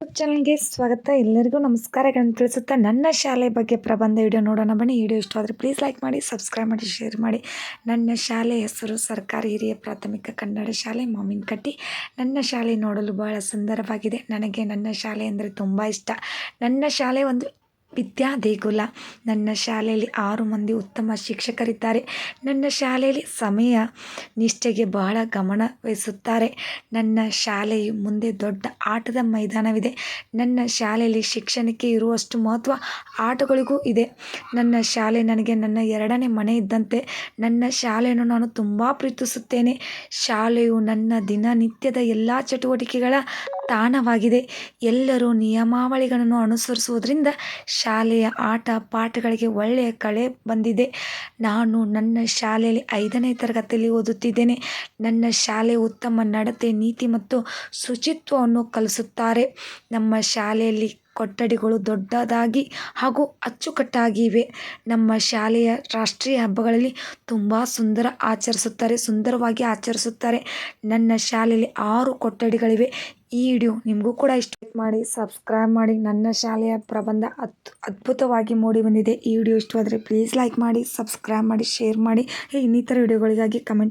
ಚಾನಲ್ಗೆ ಸ್ವಾಗತ. ಎಲ್ಲರಿಗೂ ನಮಸ್ಕಾರಗಳನ್ನು ತಿಳಿಸುತ್ತಾ ನನ್ನ ಶಾಲೆ ಬಗ್ಗೆ ಪ್ರಬಂಧ ವಿಡಿಯೋ ನೋಡೋಣ ಬನ್ನಿ. ವಿಡಿಯೋ ಇಷ್ಟ ಆದರೆ ಪ್ಲೀಸ್ ಲೈಕ್ ಮಾಡಿ ಸಬ್ಸ್ಕ್ರೈಬ್ ಮಾಡಿ ಶೇರ್ ಮಾಡಿ. ನನ್ನ ಶಾಲೆ ಹೆಸರು ಸರ್ಕಾರಿ ಹಿರಿಯ ಪ್ರಾಥಮಿಕ ಕನ್ನಡ ಶಾಲೆ ಮಾವಿನಕಟ್ಟಿ. ನನ್ನ ಶಾಲೆ ನೋಡಲು ಬಹಳ ಸುಂದರವಾಗಿದೆ. ನನಗೆ ನನ್ನ ಶಾಲೆ ಅಂದರೆ ತುಂಬ ಇಷ್ಟ. ನನ್ನ ಶಾಲೆ ಒಂದು ವಿದ್ಯಾ ದೇಗುಲ ನನ್ನ ಶಾಲೆಯಲ್ಲಿ ಆರು ಮಂದಿ ಉತ್ತಮ ಶಿಕ್ಷಕರಿದ್ದಾರೆ. ನನ್ನ ಶಾಲೆಯಲ್ಲಿ ಸಮಯ, ನಿಷ್ಠೆಗೆ ಬಹಳ ಗಮನ ವಹಿಸುತ್ತಾರೆ. ನನ್ನ ಶಾಲೆಯು ಮುಂದೆ ದೊಡ್ಡ ಆಟದ ಮೈದಾನವಿದೆ. ನನ್ನ ಶಾಲೆಯಲ್ಲಿ ಶಿಕ್ಷಣಕ್ಕೆ ಇರುವಷ್ಟು ಮಹತ್ವ ಆಟಗಳಿಗೂ ಇದೆ. ನನ್ನ ಶಾಲೆ ನನಗೆ ನನ್ನ ಎರಡನೇ ಮನೆ ಇದ್ದಂತೆ. ನನ್ನ ಶಾಲೆಯನ್ನು ನಾನು ತುಂಬ ಪ್ರೀತಿಸುತ್ತೇನೆ. ಶಾಲೆಯು ನನ್ನ ದಿನನಿತ್ಯದ ಎಲ್ಲ ಚಟುವಟಿಕೆಗಳ ತಾಣವಾಗಿದೆ. ಎಲ್ಲರೂ ನಿಯಮಾವಳಿಗಳನ್ನು ಅನುಸರಿಸುವುದರಿಂದ ಶಾಲೆಯ ಆಟ ಪಾಠಗಳಿಗೆ ಒಳ್ಳೆಯ ಕಳೆ ಬಂದಿದೆ. ನಾನು ನನ್ನ ಶಾಲೆಯಲ್ಲಿ ಐದನೇ ತರಗತಿಯಲ್ಲಿ ಓದುತ್ತಿದ್ದೇನೆ. ನನ್ನ ಶಾಲೆ ಉತ್ತಮ ನಡತೆ, ನೀತಿ ಮತ್ತು ಶುಚಿತ್ವವನ್ನು ಕಲಿಸುತ್ತಾರೆ. ನಮ್ಮ ಶಾಲೆಯಲ್ಲಿ ಕೊಠಡಿಗಳು ದೊಡ್ಡದಾಗಿ ಹಾಗೂ ಅಚ್ಚುಕಟ್ಟಾಗಿವೆ. ನಮ್ಮ ಶಾಲೆಯ ರಾಷ್ಟ್ರೀಯ ಹಬ್ಬಗಳಲ್ಲಿ ತುಂಬ ಸುಂದರ ಆಚರಿಸುತ್ತಾರೆ, ಸುಂದರವಾಗಿ ಆಚರಿಸುತ್ತಾರೆ. ನನ್ನ ಶಾಲೆಯಲ್ಲಿ ಆರು ಕೊಠಡಿಗಳಿವೆ. ಈ ವಿಡಿಯೋ ನಿಮಗೂ ಕೂಡ ಇಷ್ಟ ಮಾಡಿ ಸಬ್ಸ್ಕ್ರೈಬ್ ಮಾಡಿ, ನನ್ನ ಶಾಲೆಯ ಪ್ರಬಂಧ ಅತ್ ಅದ್ಭುತವಾಗಿ ಮೂಡಿ ಬಂದಿದೆ. ಈ ವಿಡಿಯೋ ಇಷ್ಟವಾದರೆ ಪ್ಲೀಸ್ ಲೈಕ್ ಮಾಡಿ ಸಬ್ಸ್ಕ್ರೈಬ್ ಮಾಡಿ ಶೇರ್ ಮಾಡಿ ಇನ್ನಿತರ ವಿಡಿಯೋಗಳಿಗಾಗಿ ಕಮೆಂಟ್